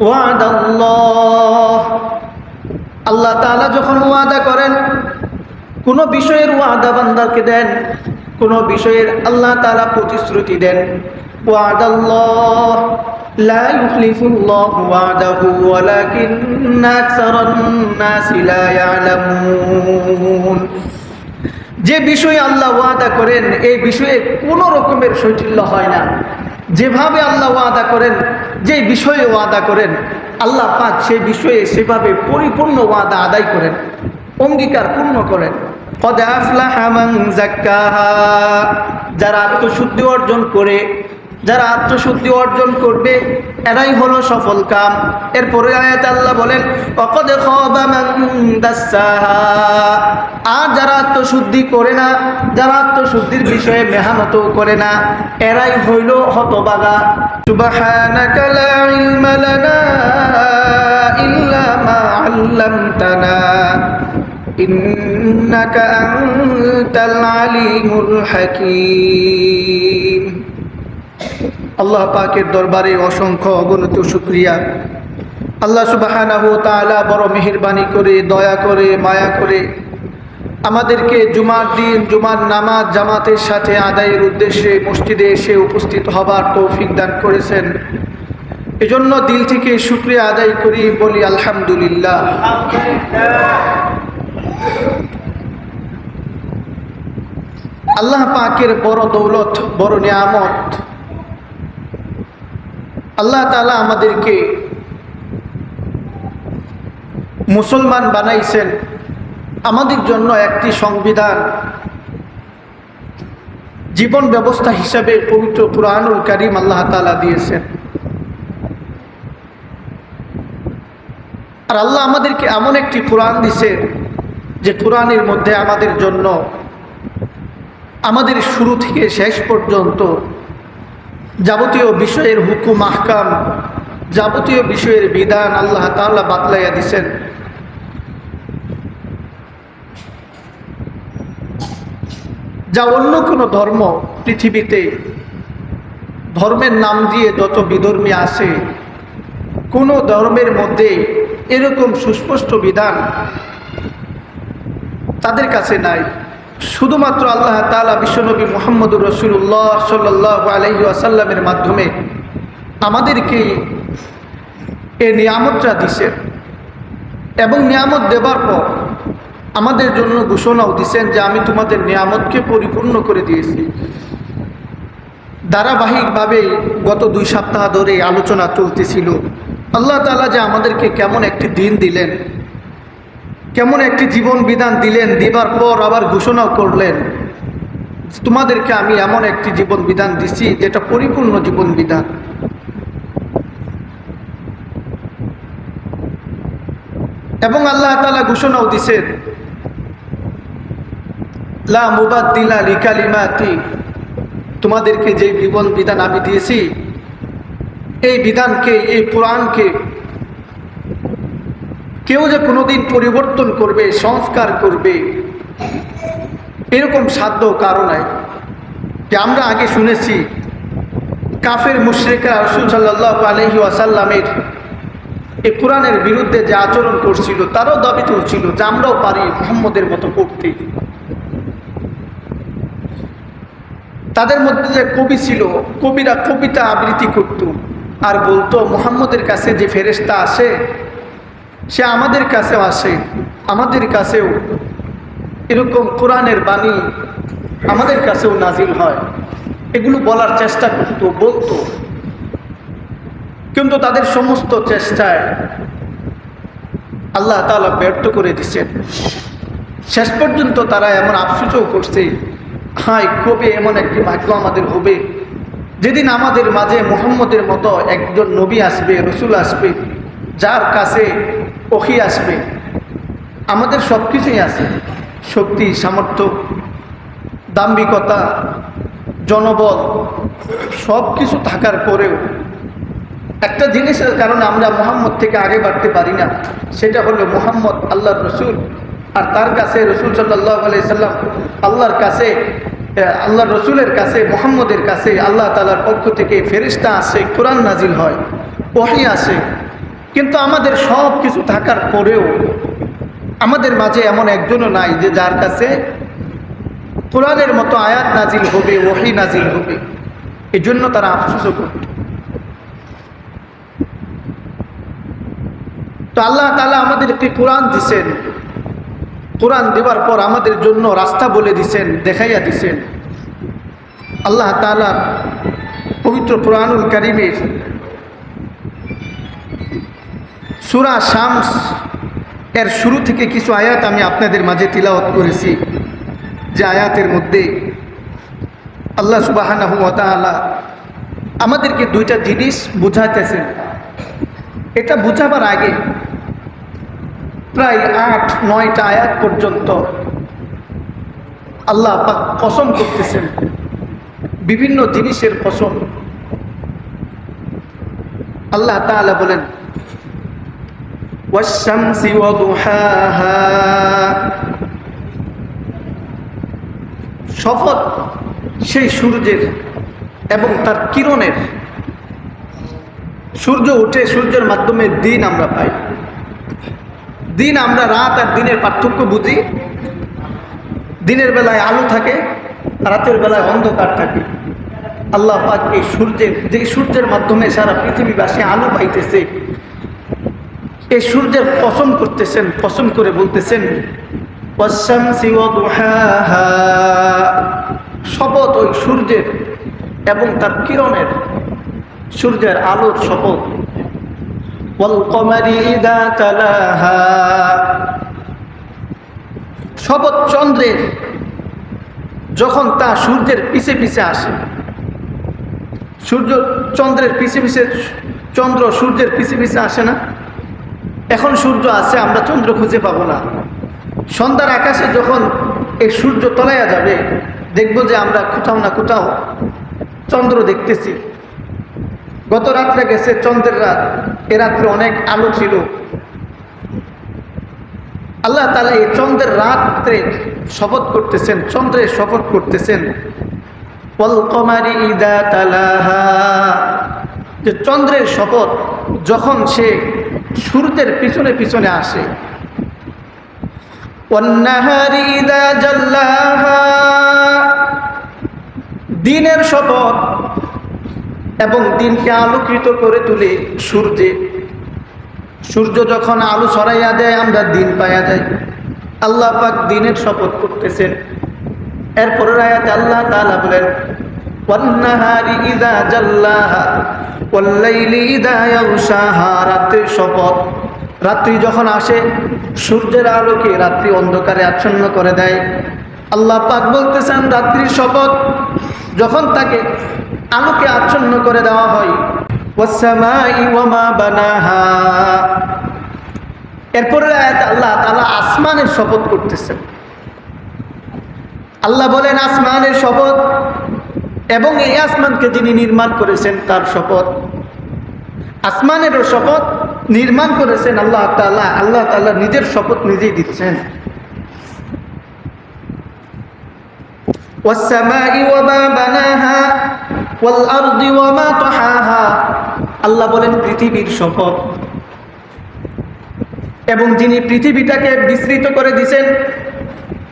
ওয়াদাল্লাহ আল্লাহ তাআলা যখন ওয়াদা করেন কোনো বিষয়ের ওয়াদা বান্দাকে দেন কোনো বিষয়ের আল্লাহ তাআলা প্রতিশ্রুতি দেন ওয়াদাল্লাহ لا يخلف الله وعده ولكن أكثر الناس لا يعلمون যে বিষয়ে আল্লাহ ওয়াদা করেন এই বিষয়ে কোনো রকমের শৈথিল্য হয় না যেভাবে আল্লাহ ওয়াদা করেন যে বিষয়ে ওয়াদা করেন, আল্লাহ পাক সেই বিষয়ে সেভাবে পরিপূর্ণ ওয়াদা আদায় করেন, অঙ্গীকার পূর্ণ করেন। যারা আত্মশুদ্ধি অর্জন করে যারা আত্মশুদ্ধি অর্জন করবে এরাই হলো সফল কাম। এরপরে আয়াত আল্লাহ বলেন অকদ আর যারা আত্মশুদ্ধি করে না, যারা আত্মশুদ্ধির বিষয়ে মেহনত করে না, এরাই হইল হতবাগা। সুবহানাকা লা আল্লাহ পাকের দরবারে অসংখ্য অগণিত শুক্রিয়া। আল্লাহ তাআলা বড় মেহেরবানি করে, দয়া করে, মায়া করে আমাদেরকে জুমার দিন, জুমার নামাজ জামাতের সাথে আদায়ের উদ্দেশ্যে মসজিদে এসে উপস্থিত হবার তৌফিক দান করেছেন। এজন্য দিল থেকে শুক্রিয়া আদায় করি, বলি আলহামদুলিল্লাহ। আল্লাহ পাকের বড় দৌলত, বড় নিয়ামত আল্লাহ তালা আমাদেরকে মুসলমান বানাইছেন। আমাদের জন্য একটি সংবিধান, জীবন ব্যবস্থা হিসাবে পবিত্র কুরআনুল করিম আল্লাহ তালা দিয়েছেন। আর আল্লাহ আমাদেরকে এমন একটি কোরআন দিছেন যে কোরআনের মধ্যে আমাদের জন্য, আমাদের শুরু থেকে শেষ পর্যন্ত যাবতীয় বিষয়ের হুকুম, আহকাম, যাবতীয় বিষয়ের বিধান আল্লাহ তাল্লাহ বাতলাইয়া দিছেন। যা অন্য কোনো ধর্ম পৃথিবীতে ধর্মের নাম দিয়ে যত বিধর্মী আসে কোনো ধর্মের মধ্যে এরকম সুস্পষ্ট বিধান তাদের কাছে নাই। শুধুমাত্র আল্লাহ তালা বিশ্বনবী মোহাম্মদুর রসুল্লাহ সাল্লাহ আলহি আসাল্লামের মাধ্যমে আমাদেরকে এ নিয়ামতটা দিছেন এবং নিয়ামত দেবার পর আমাদের জন্য ঘোষণাও দিছেন যে আমি তোমাদের নিয়ামতকে পরিপূর্ণ করে দিয়েছি। ধারাবাহিকভাবে গত দুই সপ্তাহ ধরে আলোচনা চলতেছিল। আল্লাহ তালা যে আমাদেরকে কেমন একটি দিন দিলেন কেমন একটি জীবন বিধান দিলেন, দিবার পর আবার ঘোষণাও করলেন, তোমাদেরকে আমি এমন একটি জীবন বিধান দিছি যেটা পরিপূর্ণ জীবন বিধান। এবং আল্লাহ তালা ঘোষণাও দিছেন, লা মুবাদ্দিলা তোমাদেরকে যে জীবন বিধান আমি দিয়েছি, এই বিধানকে, এই কোরআনকে কেউ যে কোনোদিন পরিবর্তন করবে, সংস্কার করবে, এরকম সাধ্য কারণ যে আমরা আগে শুনেছি, কাফের মুশ্রিকা রসুল সাল্লাহ আলহি আসাল্লামের এই কোরআনের বিরুদ্ধে যে আচরণ করছিল, তারও দাবি তুলছিল যে আমরাও পারি মোহাম্মদের মতো করতে। তাদের মধ্যে যে কবি ছিল, কবিরা কবিতা আবৃত্তি করত, আর বলতো, মোহাম্মদের কাছে যে ফেরেস্তা আসে সে আমাদের কাছেও আসে, আমাদের কাছেও এরকম কোরআনের বাণী আমাদের কাছেও নাজিল হয়। এগুলো বলার চেষ্টা করত, বলতো। কিন্তু তাদের সমস্ত চেষ্টায় আল্লাহ তালা ব্যর্থ করে দিচ্ছেন। শেষ পর্যন্ত তারা এমন আফসোসও করছে হাই কবে এমন একটি ভাগ্য আমাদের হবে। যেদিন আমাদের মাঝে মোহাম্মদের মতো একজন নবী আসবে, রসুল আসবে, যার কাছে ওখি আসবে। আমাদের সব কিছুই আছে। শক্তি, সামর্থ্য, দাম্ভিকতা, জনবল সব কিছু থাকার পরেও একটা জিনিসের কারণে আমরা মোহাম্মদ থেকে আগে বাড়তে পারি না, সেটা হলো মোহাম্মদ আল্লাহ রসুল। আর তার কাছে রসুল সাল্লাহ আলাইসাল্লাম আল্লাহর কাছে আল্লাহ রসুলের কাছে, মোহাম্মদের কাছে আল্লাহ তালার পক্ষ থেকে ফেরিস্তা আসে, কোরআন নাজিল হয়, ওহি আসে। কিন্তু আমাদের সব কিছু থাকার পরেও আমাদের মাঝে এমন একজনও নাই যে যার কাছে কোরআনের মতো আয়াত নাজিল হবে, ওহি নাজিল হবে। এই জন্য তারা আফসোসও করত। তো আল্লাহ তালা আমাদের একটি কোরআন দিছেন। কোরআন দেওয়ার পর আমাদের জন্য রাস্তা বলে দিছেন, দেখাইয়া দিছেন। আল্লাহ তালা পবিত্র কোরআনুল করিমের সুরা শামস এর শুরু থেকে কিছু আয়াত আমি আপনাদের মাঝে তিলাওয়াত করেছি। যে আয়াতের মধ্যে আল্লাহ সুবাহ আমাদেরকে দুইটা জিনিস বুঝাইতেছেন। এটা বুঝাবার আগে প্রায় আট, নয়টা আয়াত পর্যন্ত আল্লাহ কসম করতেছেন। বিভিন্ন জিনিসের কসম। আল্লাহ তাআলা বলেন والشمس وضحاها শপথ সেই সূর্যের এবং তার কিরণের সূর্য উঠে সূর্যের মাধ্যমে দিন আমরা পাই দিন আমরা রাত আর দিনের পার্থক্য বুঝি দিনের বেলায় আলো থাকে রাতের বেলায় অন্ধকার থাকে আল্লাহ পাক এই সূর্যের যে সূর্যের মাধ্যমে সারা পৃথিবীবাসী আলো পাইতেছে এই সূর্যের পছন্দ করতেছেন, পছন্দ করে বলতেছেন। শপথ ওই সূর্যের এবং তার কিরণের, সূর্যের আলোর শপথ। শপথ চন্দ্রের, যখন তা সূর্যের পিছে পিছে আসে, সূর্য চন্দ্রের পিছে পিছে, চন্দ্র সূর্যের পিছে পিছে আসে না? এখন সূর্য আছে, আমরা চন্দ্র খুঁজে পাবো না। সন্ধ্যার আকাশে যখন এই সূর্য তলাইয়া যাবে, দেখব যে আমরা কোথাও না কোথাও চন্দ্র দেখতেছি। গত রাত্রে গেছে চন্দ্রের রাত, এ রাত্রে অনেক আলো ছিল। আল্লাহ তালা এই চন্দ্রের রাত্রে শপথ করতেছেন চন্দ্রের শপথ করতেছেন যে চন্দ্রের শপথ যখন সে সূর্যের পিছনে পিছনে আসে। দিনের শপথ এবং দিনকে আলোকিত করে তুলে সূর্যে। সূর্য যখন আলো ছড়াইয়া দেয়, আমরা দিন পাইয়া যাই। আল্লাহ পাক দিনের শপথ করতেছেন। এরপরের আয়াতে আল্লাহ তাআলা বলেন ওয়ান্নাহারি ইদা জাল্লাহা ওয়াল্লাইলি ইদা ইয়াগশাহা রাত্রির শপথ। রাত্রি যখন আসে, সূর্যের আলোকে রাত্রি অন্ধকারে আচ্ছন্ন করে দেয়। আল্লাহ পাক বলতেছেন, রাত্রির শপথ যখন তাকে আলোকে আচ্ছন্ন করে দেওয়া হয় বানাহা। আল্লাহ তালা আসমানের শপথ করতেছেন। আল্লাহ বলেন, আসমানের শপথ এবং এই আসমানকে যিনি নির্মাণ করেছেন তার শপথ। আসমানেরও শপথ নির্মাণ করেছেন আল্লাহ তাল্লাহ আল্লাহ তাল্লাহ নিজের শপথ নিজেই দিচ্ছেন। আল্লাহ বলেন, পৃথিবীর শপথ। এবং যিনি পৃথিবীটাকে বিস্তৃত করে দিছেন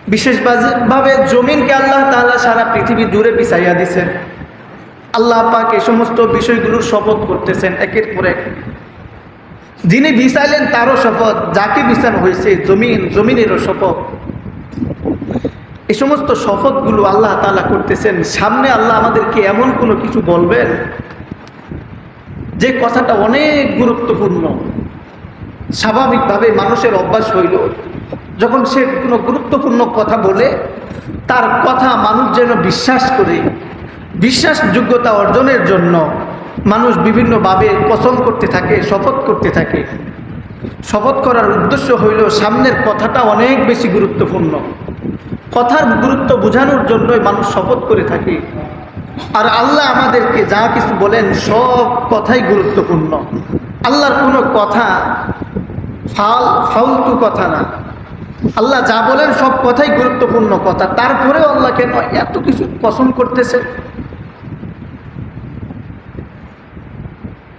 বিশেষভাবে জমিনকে আল্লাহ তাআলা সারা পৃথিবী দূরে বিছাইয়া দিছেন। আল্লাহ পাক এই সমস্ত বিষয়গুলোর শপথ করতেছেন একের পর এক। যিনি বিছাইলেন তারও শপথ, যাকে বিছানো হয়েছে জমিন, জমিনেরও শপথ। এই সমস্ত শপথগুলো আল্লাহ তাআলা করতেছেন। সামনে আল্লাহ আমাদেরকে এমন কোনো কিছু বলবেন যে কথাটা অনেক গুরুত্বপূর্ণ। স্বাভাবিকভাবে মানুষের অভ্যাস হইল। যখন সে কোনো গুরুত্বপূর্ণ কথা বলে, তার কথা মানুষ যেন বিশ্বাস করে, বিশ্বাসযোগ্যতা অর্জনের জন্য মানুষ বিভিন্নভাবে পছন্দ করতে থাকে, শপথ করতে থাকে। শপথ করার উদ্দেশ্য হইল সামনের কথাটা অনেক বেশি গুরুত্বপূর্ণ। কথার গুরুত্ব বোঝানোর জন্যই মানুষ শপথ করে থাকে। আর আল্লাহ আমাদেরকে যা কিছু বলেন, সব কথাই গুরুত্বপূর্ণ। আল্লাহর কোনো কথা ফাল, ফালতু কথা না। আল্লাহ যা বলেন সব কথাই গুরুত্বপূর্ণ কথা তারপরেও আল্লাহ কেন এত কিছু পছন্দ করতেছে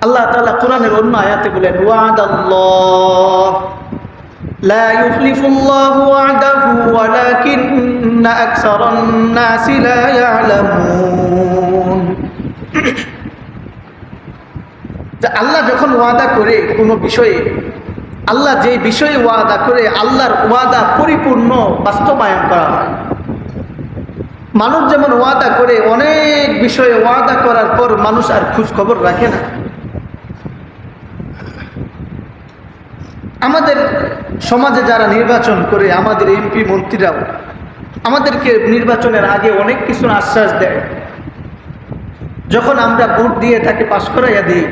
আল্লাহ তাআলা কোরআনের অন্য আয়াতে বলেন ওয়াদাল্লাহ لا يخلف الله وعده ولكن أكثر الناس لا يعلمون যে আল্লাহ যখন ওয়াদা করে কোনো বিষয়ে আল্লাহ যে বিষয়ে ওয়াদা করে, আল্লাহর ওয়াদা পরিপূর্ণ বাস্তবায়ন করা হয়। মানুষ যেমন ওয়াদা করে, অনেক বিষয়ে ওয়াদা করার পর মানুষ আর খোঁজ খবর রাখে না। আমাদের সমাজে যারা নির্বাচন করে, আমাদের এমপি মন্ত্রীরাও, আমাদেরকে নির্বাচনের আগে অনেক কিছুর আশ্বাস দেয়। যখন আমরা ভোট দিয়ে তাকে পাশ করাইয়া দিই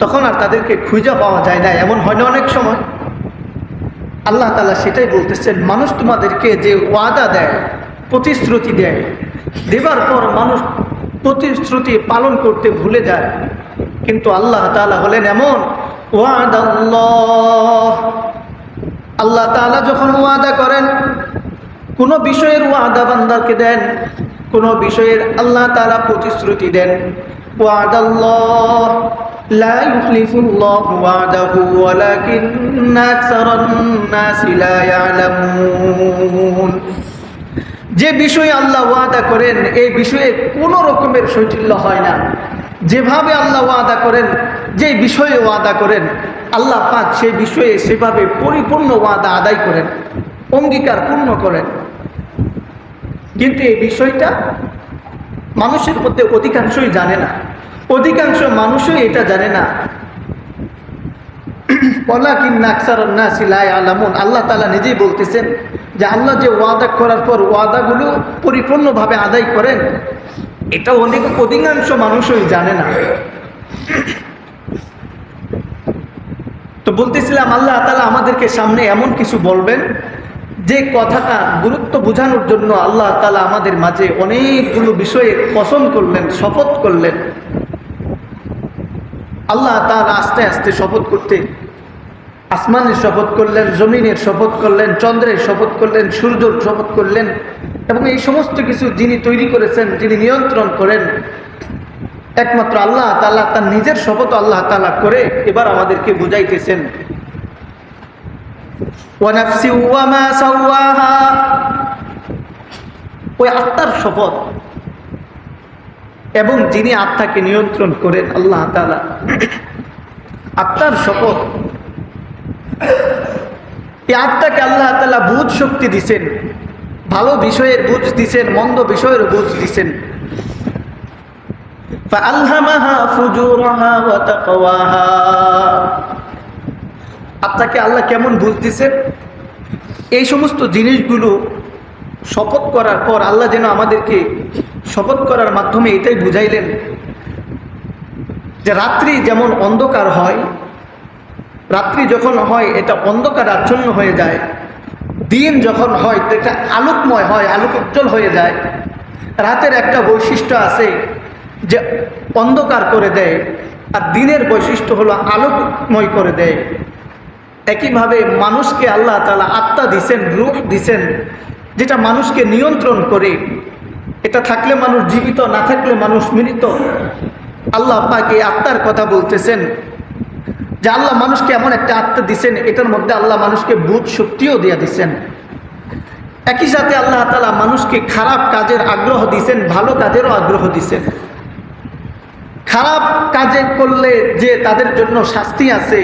তখন আর তাদেরকে খুঁজে পাওয়া যায় না, এমন হয় না অনেক সময়। আল্লাহ তালা সেটাই বলতেছেন, মানুষ তোমাদেরকে যে ওয়াদা দেয়, প্রতিশ্রুতি দেয়, দেবার পর মানুষ প্রতিশ্রুতি পালন করতে ভুলে যায়। কিন্তু আল্লাহ তালা হলেন এমন ওয়াদ আল্লাহ তালা যখন ওয়াদা করেন, কোনো বিষয়ের ওয়াদা বান্দাকে দেন, কোনো বিষয়ের আল্লাহ তালা প্রতিশ্রুতি দেন ওয়াদ لا يخلف الله وعده ولكن أكثر الناس لا يعلمون যে বিষয়ে আল্লাহ ওয়াদা করেন এই বিষয়ে কোনো রকমের শৈথিল্য হয় না যেভাবে আল্লাহ ওয়াদা করেন যে বিষয়ে ওয়াদা করেন আল্লাহ পাক সেই বিষয়ে সেভাবে পরিপূর্ণ ওয়াদা আদায় করেন অঙ্গীকার পূর্ণ করেন কিন্তু এই বিষয়টা মানুষের মধ্যে অধিকাংশই জানে না অধিকাংশ মানুষই এটা জানে না। আল্লাহ তালা নিজেই বলতেছেন যে আল্লাহ যে ওয়াদা করার পর ওয়াদাগুলো পরিপূর্ণভাবে আদায় করেন, এটা অনেক অধিকাংশ মানুষই জানে না। তো বলতেছিলাম, আল্লাহ তালা আমাদেরকে সামনে এমন কিছু বলবেন যে কথাটা গুরুত্ব বোঝানোর জন্য আল্লাহ তালা আমাদের মাঝে অনেকগুলো বিষয়ে পছন্দ করলেন, শপথ করলেন। আল্লাহ তার আস্তে আস্তে শপথ করতে আসমানের শপথ করলেন, জমিনের শপথ করলেন, চন্দ্রের শপথ করলেন, সূর্যর শপথ করলেন এবং এই সমস্ত কিছু যিনি তৈরি করেছেন, যিনি নিয়ন্ত্রণ করেন, একমাত্র আল্লাহ তালা তার নিজের শপথ আল্লাহ তালা করে এবার আমাদেরকে বুঝাইতেছেন। ওই আত্মার শপথ। এবং যিনি আত্মাকে নিয়ন্ত্রণ করেন, আল্লাহ তালা আত্মার শপথ। এই আত্মাকে আল্লাহ তালা বুঝ শক্তি দিছেন। ভালো বিষয়ের বুঝ দিছেন, মন্দ বিষয়ের বুঝ দিছেন। আত্মাকে আল্লাহ কেমন বুঝ দিছেন? এই সমস্ত জিনিসগুলো শপথ করার পর আল্লাহ যেন আমাদেরকে শপথ করার মাধ্যমে এটাই বুঝাইলেন যে রাত্রি যেমন অন্ধকার হয়, রাত্রি যখন হয়, এটা অন্ধকার আচ্ছন্ন হয়ে যায়। দিন যখন হয় তো এটা আলোকময় হয় আলোক উজ্জ্বল হয়ে যায়। রাতের একটা বৈশিষ্ট্য আছে যে অন্ধকার করে দেয়, আর দিনের বৈশিষ্ট্য হলো আলোকময় করে দেয়। একইভাবে মানুষকে আল্লাহ তালা আত্মা দিছেন, রূপ দিছেন, যেটা মানুষকে নিয়ন্ত্রণ করে। এটা থাকলে মানুষ জীবিত, না থাকলে মানুষ মৃত। আল্লাহ পাকে আত্মার কথা বলতেছেন যে আল্লাহ মানুষকে এমন একটা আত্মা দিছেন, এটার মধ্যে আল্লাহ মানুষকে বুধ শক্তিও দিয়ে দিছেন। একই সাথে আল্লাহ তালা মানুষকে খারাপ কাজের আগ্রহ দিছেন, ভালো কাজেরও আগ্রহ দিছেন। খারাপ কাজে করলে যে তাদের জন্য শাস্তি আছে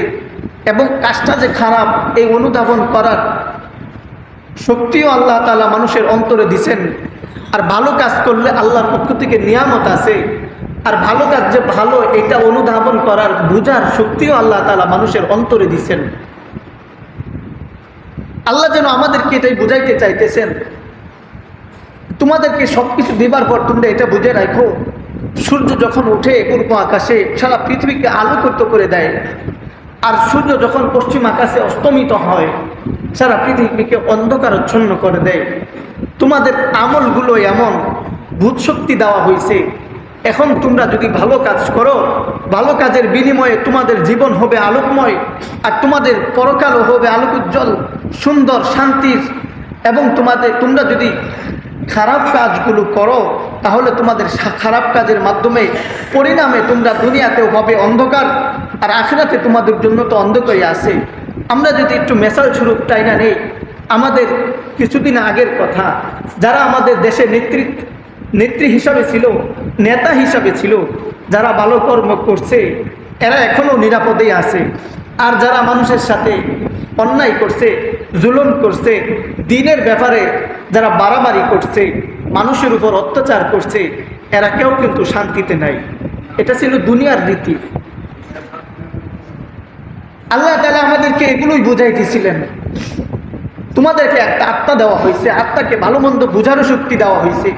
এবং কাজটা যে খারাপ, এই অনুধাবন করার শক্তিও আল্লাহ তালা মানুষের অন্তরে দিছেন। আর ভালো কাজ করলে আল্লাহর পক্ষ থেকে নিয়ামত আছে। আর ভালো কাজ যে ভালো, এটা অনুধাবন করার বুঝার শক্তিও আল্লাহ তালা মানুষের অন্তরে দিছেন। আল্লাহ যেন আমাদেরকে এটাই বুঝাইতে চাইতেছেন। তোমাদেরকে সব কিছু দেবার পর তোমরা এটা বুঝে রাখো। সূর্য যখন উঠে পূর্ব আকাশে, সারা পৃথিবীকে আলোকিত করে দেয়। আর সূর্য যখন পশ্চিম আকাশে অস্তমিত হয়, সারা পৃথিবীকে অন্ধকারচ্ছন্ন করে দেয়। তোমাদের আমলগুলো এমন, ভূত শক্তি দেওয়া হয়েছে এখন তোমরা যদি ভালো কাজ করো, ভালো কাজের বিনিময়ে তোমাদের জীবন হবে আলোকময়, আর তোমাদের পরকালও হবে আলোক উজ্জ্বল সুন্দর, শান্তির, এবং তোমাদের, তোমরা যদি খারাপ কাজগুলো করো তাহলে তোমাদের খারাপ কাজের মাধ্যমে, পরিণামে তোমরা দুনিয়াতেও হবে অন্ধকার, আর আখেরাতে তোমাদের জন্য তো অন্ধকারই আছে। আমরা যদি একটু মেসাল স্বরূপ তাই না নেই? আমাদের কিছুদিন আগের কথা, যারা আমাদের দেশে নেতৃত্ব নেত্রী হিসাবে ছিল, নেতা হিসাবে ছিল, যারা ভালো কর্ম করছে, এরা এখনও নিরাপদেই আছে। আর যারা মানুষের সাথে অন্যায় করছে, জুলুম করছে, দিনের ব্যাপারে যারা বাড়াবাড়ি করছে, মানুষের উপর অত্যাচার করছে, এরা কেউ কিন্তু শান্তিতে নাই। এটা ছিল দুনিয়ার রীতি। আল্লাহ তালা আমাদেরকে এগুলোই বুঝাইতেছিলেন। তোমাদেরকে একটা আত্মা দেওয়া হয়েছে, আত্মাকে ভালো মন্দ বোঝারও শক্তি দেওয়া হয়েছে।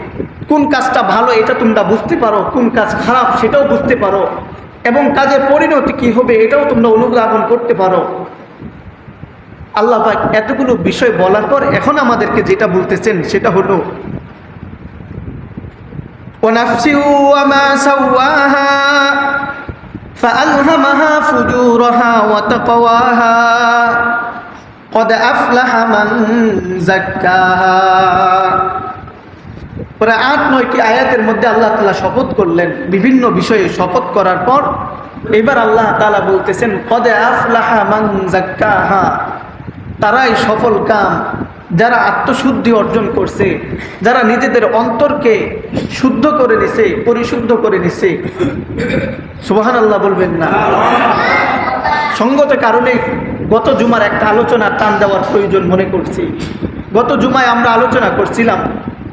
কোন কাজটা ভালো এটা তোমরা বুঝতে পারো, কোন কাজ খারাপ সেটাও বুঝতে পারো। এবং কাজের পরিণতি কি হবে এটাও তোমরা অনুধাবন করতে পারো। আল্লাহ পাক এতগুলো বিষয় বলার পর এখন আমাদেরকে যেটা বলতেছেন সেটা হলো প্রায় আট নয়টি আয়াতের মধ্যে আল্লাহ তালা শপথ করলেন বিভিন্ন বিষয়ে শপথ করার পর, এবার আল্লাহ তালা বলতেছেন, কদে আফলাহা মান জাক্কাহা তারাই সফল কাম। যারা আত্মশুদ্ধি অর্জন করছে, যারা নিজেদের অন্তরকে শুদ্ধ করে নিছে, পরিশুদ্ধ করে নিছে। সুবাহান আল্লাহ বলবেন না। সঙ্গত কারণে গত জুমার একটা আলোচনা টান দেওয়ার প্রয়োজন মনে করছি। গত জুমায় আমরা আলোচনা করছিলাম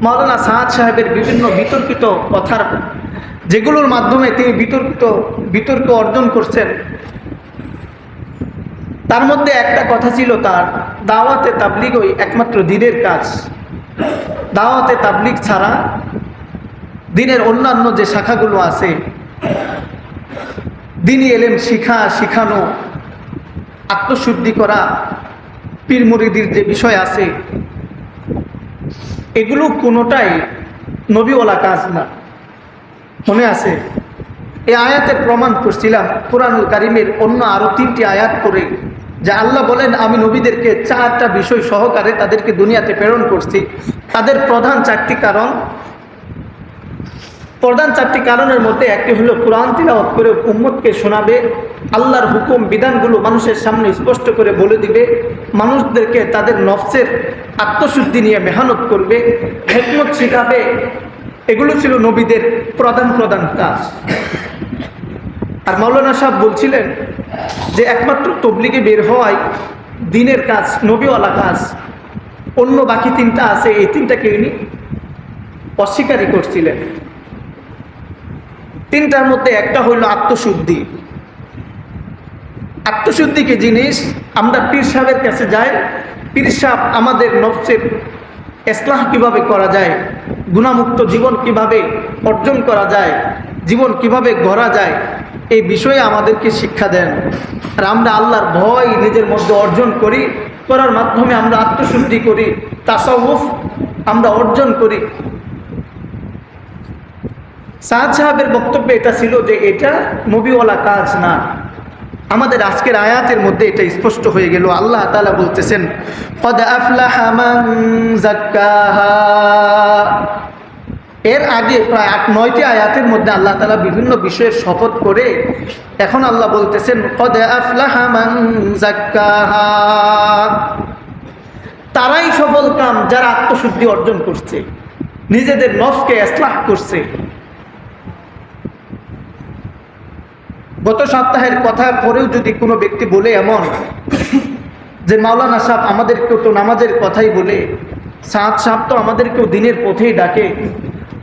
মাওলানা সাহাদ সাহেবের বিভিন্ন বিতর্কিত কথার, যেগুলোর মাধ্যমে তিনি বিতর্কিত, বিতর্ক অর্জন করছেন। তার মধ্যে একটা কথা ছিল তার, দাওয়াতে তাবলিগই একমাত্র দিনের কাজ। দাওয়াতে তাবলিগ ছাড়া দিনের অন্যান্য যে শাখাগুলো আছে, দিনই এলেম শিখা, শিখানো, আত্মশুদ্ধি করা, পীর মুরিদির যে বিষয় আছে, এগুলো কোনোটাই নবীওয়ালা কাজ না। মনে আছে? এই আয়াতের প্রমাণ করছিলাম কোরআনুল কারিমের অন্য আরও তিনটি আয়াত করে যে আল্লাহ বলেন, আমি নবীদেরকে চারটা বিষয় সহকারে তাদেরকে দুনিয়াতে প্রেরণ করছি। তাদের প্রধান চারটি কারণ। প্রধান চারটি কারণের মধ্যে একটি হলো কোরআন তিলাওয়াত করে উম্মতকে শোনাবে, আল্লাহর হুকুম, বিধানগুলো মানুষের সামনে স্পষ্ট করে বলে দিবে, মানুষদেরকে তাদের নফসের আত্মশুদ্ধি নিয়ে মেহনত করবে, হেকমত শেখাবে। এগুলো ছিল নবীদের প্রধান প্রধান কাজ। আর মৌলানা সাহেব বলছিলেন যে একমাত্র তবলিগে বের হওয়াই দিনের কাজ, নবীওয়ালা কাজ, অন্য বাকি তিনটা আছে, এই তিনটাকে উনি অস্বীকারই করছিলেন। তিনটার মধ্যে একটা হইল আত্মশুদ্ধি। আত্মশুদ্ধি কি জিনিস? আমরা পীর সাহেবের কাছে যাই, পীর সাহেব আমাদের নফসের ইসলাহ কীভাবে করা যায় গুণামুক্ত জীবন কীভাবে অর্জন করা যায়, জীবন কীভাবে গড়া যায় এই বিষয়ে আমাদেরকে শিক্ষা দেন। আর আমরা আল্লাহর ভয় নিজের মধ্যে অর্জন করি, করার মাধ্যমে আমরা আত্মশুদ্ধি করি, তাসাউফ আমরা অর্জন করি। সাদ সাহেবের বক্তব্য এটা ছিল যে এটা নবীওয়ালা কাজ না। আমাদের আজকের আয়াতের মধ্যে এটা স্পষ্ট হয়ে গেল। আল্লাহ তালা বলতেছেন এর আগে প্রায় আট, নয়টি আয়াতের মধ্যে আল্লাহ তালা বিভিন্ন বিষয়ের শপথ করে এখন আল্লাহ বলতেছেন তারাই সফল কাম যারা আত্মশুদ্ধি অর্জন করছে, নিজেদের নফকে এসলাহ করছে। গত সপ্তাহের কথা পরেও যদি কোনো ব্যক্তি বলে এমন যে, মাওলানা সাহেব আমাদেরকেও তো নামাজের কথাই বলে সাত সাপ তো আমাদেরকেও দিনের পথেই ডাকে।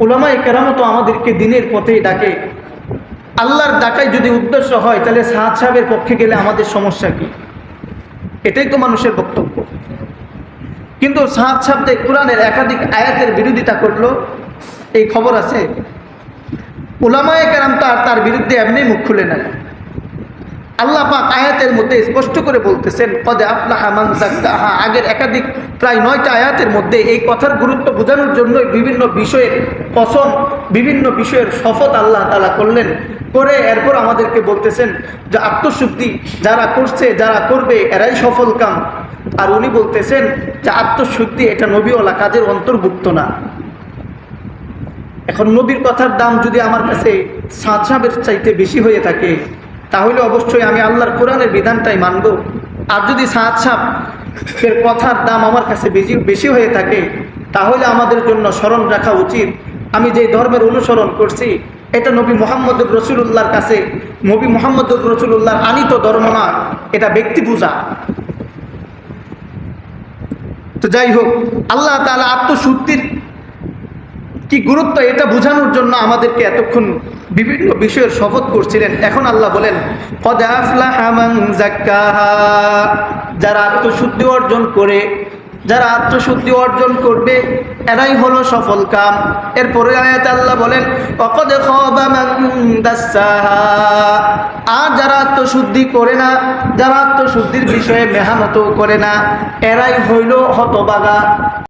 ওলামাই কেরামও তো আমাদেরকে দিনের পথেই ডাকে। আল্লাহর ডাকাই যদি উদ্দেশ্য হয়, তাহলে সাহাদ সাহেবের পক্ষে গেলে আমাদের সমস্যা কি? এটাই তো মানুষের বক্তব্য। কিন্তু সাহাদ সাহেব কোরআনের একাধিক আয়াতের বিরোধিতা করল, এই খবর আছে? ওলামায় কেরাম তো আর তার বিরুদ্ধে এমনি মুখ খুলে নেয় আল্লাহ পাক আয়াতের মধ্যে স্পষ্ট করে বলতেছেন পদে আফলাহা মান জাক্কাহা আগের একাধিক, প্রায় নয়টা আয়াতের মধ্যে এই কথার গুরুত্ব বোঝানোর জন্য বিভিন্ন বিষয়ের কসম, বিভিন্ন বিষয়ের শপথ আল্লাহ তালা করলেন। করে এরপর আমাদেরকে বলতেছেন যে, আত্মশুদ্ধি যারা করছে, যারা করবে, এরাই সফল কাম। আর উনি বলতেছেন যে, আত্মশুদ্ধি এটা নবীওয়ালা কাজের অন্তর্ভুক্ত না। এখন নবীর কথার দাম যদি আমার কাছে সাত সাহেবের চাইতে বেশি হয়ে থাকে তাহলে অবশ্যই আমি আল্লাহর কোরআনের বিধানটাই মানব। আর যদি সাত সাহেবের কথার দাম আমার কাছে বেশি বেশি হয়ে থাকে, তাহলে আমাদের জন্য স্মরণ রাখা উচিত। আমি যে ধর্মের অনুসরণ করছি, এটা নবী মোহাম্মদ রসুল্লাহর কাছে নবী মোহাম্মদ রসুল্লাহর আনিত ধর্ম না, এটা ব্যক্তি পূজা তো যাই হোক, আল্লাহ তালা আত্মশুদ্ধির কি গুরুত্ব এটা বোঝানোর জন্য আমাদেরকে এতক্ষণ বিভিন্ন বিষয়ের শপথ করছিলেন। এখন আল্লাহ বলেন যারা আত্মশুদ্ধি অর্জন করে, যারা আত্মশুদ্ধি অর্জন করবে, এরাই হলো সফল কাম। এরপরে আয়াত আল্লাহ বলেন আর যারা আত্মশুদ্ধি করে না, যারা আত্মশুদ্ধির বিষয়ে মেহনত করে না, এরাই হইল হতবাগা।